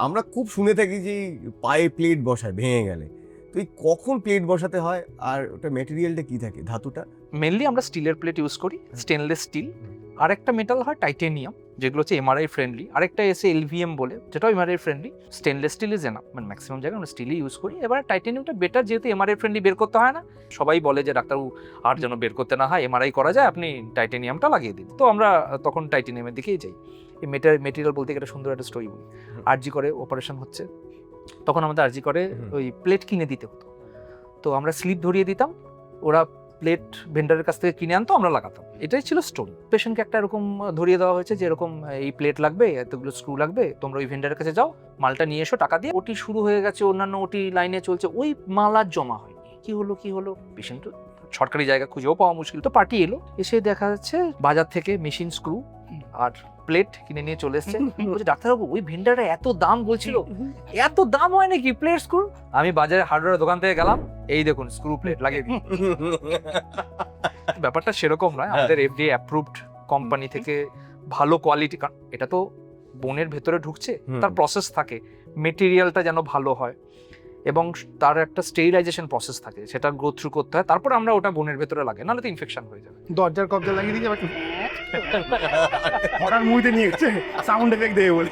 আমরা খুব শুনে থাকি যে এই পায়ে প্লেট বসায় ভেঙে গেলে। তো এই কখন প্লেট বসাতে হয় আর ওটা মেটেরিয়ালটা কি থাকে? ধাতুটা? মেনলি আমরা স্টিলের প্লেট ইউজ করি স্টেনলেস স্টিল আর একটা মেটাল হয় টাইটেনিয়াম যেগুলো হচ্ছে এমআরআই ফ্রেন্ডলি আরেকটা এসে এলভিএম বলে যেটাও MRI friendly stainless steel is enough মানে ম্যাক্সিমাম জায়গায় আমরা স্টিলই ইউজ করি। এবার টাইটেনিয়ামটা বেটার যেহেতু এমআরআই ফ্রেন্ডলি বের করতে হয় না সবাই বলে যে ডাক্তারবাবু আর যেন বের করতে না হয় এমআরআই করা যায় আপনি টাইটেনিয়ামটা লাগিয়ে দিন। তো আমরা তখন টাইটেনিয়ামের দিকেই যাই। এই মেটার মেটেরিয়াল বলতে গেলে সুন্দর একটা স্টোরি বলি। আরজি করে অপারেশন হচ্ছে। তখন আমাদের আরজি করে ওই প্লেট কিনে দিতে হতো। তো আমরা স্লিপ ধরিয়ে দিতাম ওরা প্লেট ভেন্ডারের কাছ থেকে কিনে আনতো, আমরা লাগাতাম। এটাই ছিল স্টোরি পেশেন্টকে একটা এরকম ধরিয়ে দেওয়া হয়েছে যে, এরকম, এই প্লেট লাগবে, এতগুলো স্ক্রু লাগবে, তোমরা ওই ভেন্ডারের কাছে যাও, মালটা নিয়ে এসো, টাকা দিয়ে। ওটি শুরু হয়ে গেছে, অন্যান্য ওটি লাইনে চলছে, ওই মাল আর জমা হয়নি। কি হলো কি হলো? পেশেন্ট সরকারি জায়গা খুঁজেও পাওয়া মুশকিল। তো পার্টি এলো, এসে দেখা যাচ্ছে বাজার থেকে মেশিন স্ক্রু আর প্লেট কিনে নিয়ে চলে এসছে। বলছে ডাক্তারবাবু ওই ভেন্ডারটা এত দাম বলছিল। এত দাম হয় নাকি প্লেট স্ক্রু আমি বাজারে হার্ডওয়্যার দোকান থেকে গেলাম। এই দেখুন স্ক্রু প্লেট লাগিয়ে দিই ব্যাপারটা সেরকম নয়। আমাদের এফডিএ অ্যাপ্রুভড কোম্পানি থেকে ভালো কোয়ালিটি এটা তো বোনের ভেতরে ঢুকছে তার প্রসেস থাকে। মেটেরিয়ালটা যেন ভালো হয় এবং তার একটা স্টেরিলাইজেশন প্রসেস থাকে। সেটা গ্রো থ্রু করতে হয়। তারপর আমরা ওটা বোনের ভেতরে লাগে নাহলে তো ইনফেকশন হয়ে যাবে। দরজার কবজা লাগিয়ে দিয়ে আবার হঠাৎ মুভিতে নিয়ে গেছে সাউন্ড এফেক্ট দেবে বলে।